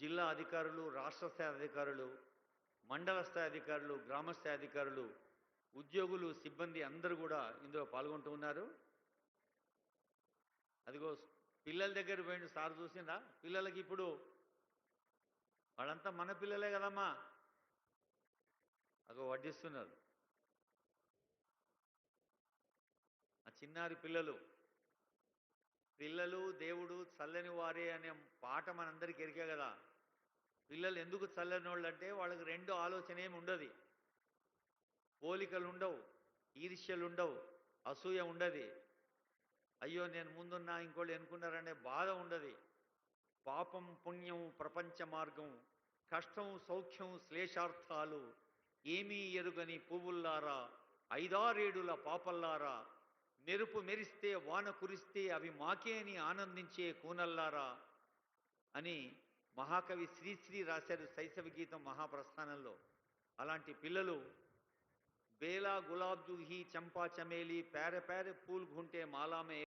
జిల్లా అధికారులు రాష్ట్ర స్థాయి అధికారులు మండల స్థాయి అధికారులు గ్రామ స్థాయి అధికారులు ఉద్యోగులు సిబ్బంది అందరూ కూడా ఇందులో పాల్గొంటూ ఉన్నారు. అదిగో పిల్లల దగ్గర పోయిన సార్ చూసిందా? పిల్లలకి ఇప్పుడు వాళ్ళంతా మన పిల్లలే కదమ్మా. అగో వడ్డిస్తున్నారు. ఆ చిన్నారి పిల్లలు పిల్లలు దేవుడు చల్లని వారే అనే పాట మనందరికీ ఎరికే కదా. పిల్లలు ఎందుకు చల్లని వాళ్ళు అంటే వాళ్ళకి రెండు ఆలోచన ఏమి ఉండదు. పోలికలు ఉండవు ఈర్ష్యలు ఉండవు అసూయ ఉండదు. అయ్యో నేను ముందున్నా ఇంకోళ్ళు ఎన్నుకున్నారనే బాధ ఉండదు. పాపం పుణ్యం ప్రపంచ మార్గం కష్టం సౌఖ్యం శ్లేషార్థాలు ఏమీ ఎరుగని పువ్వుల్లారా ఐదారేడుల పాపల్లారా మెరుపు మెరిస్తే వాన కురిస్తే అవి మాకేని ఆనందించే కూనల్లారా? అని మహాకవి శ్రీశ్రీ రాశారు శైశవ గీతం మహాప్రస్థానంలో. అలాంటి పిల్లలు బేలా గులాబ్ జూహి చంపా చమేలి పేర పేర పూల్ గుంటే మాలామే